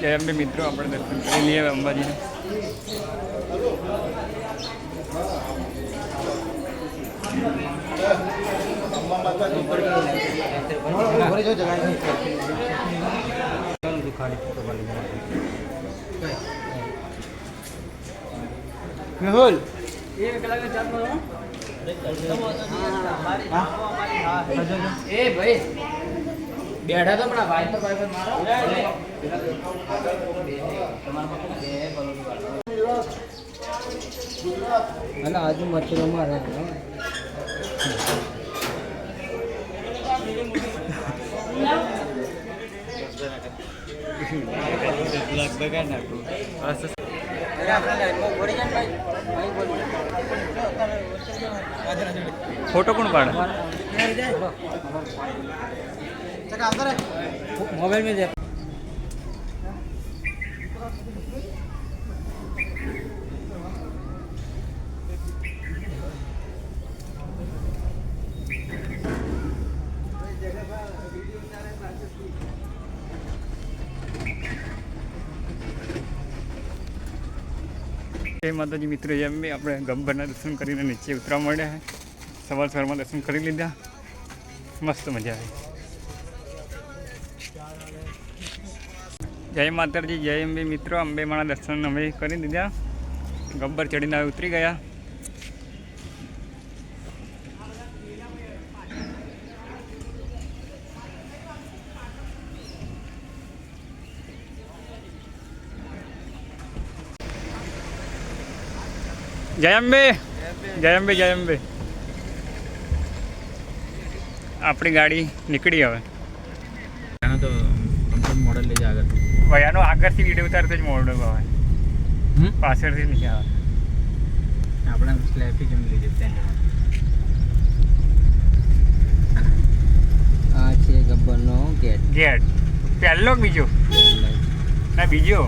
જય બી મિત્રો આપણે દર્શન કરી લઈએ હવે મેહુલ. એ ભાઈ. બેઠા તો પણ ભાઈ પર મારો. અને આજુ મચ્છરો મારે ફોટો કોણ પાડે? મોબાઈલ મેં માતાજી મિત્રો જેમ બી આપણે ગબ્બરના દર્શન કરીને નીચે ઉતરવા મળ્યા સવાર સવારમાં દર્શન કરી લીધા. મસ્ત મજા આવી. જય માતાજી, જય અંબે મિત્રો. અંબે મારા દર્શન અમે કરી દીધા. ગબ્બર ચડીને હવે ઉતરી ગયા. જય અંબે. જય અંબે જય અંબે. આપણી ગાડી નીકળી હવે. તો મોડલ લઈ આગળ ભાઈ આનો આગળથી વીડિયો ઉતારતો જ મોડલ આવે? પાછળથી નહીં આવે આપણે સ્લેબથી કેમ લઈ જતા આ છે ગબ્બરનો ગેટ. ગેટ. પહેલો બીજો? ના બીજો.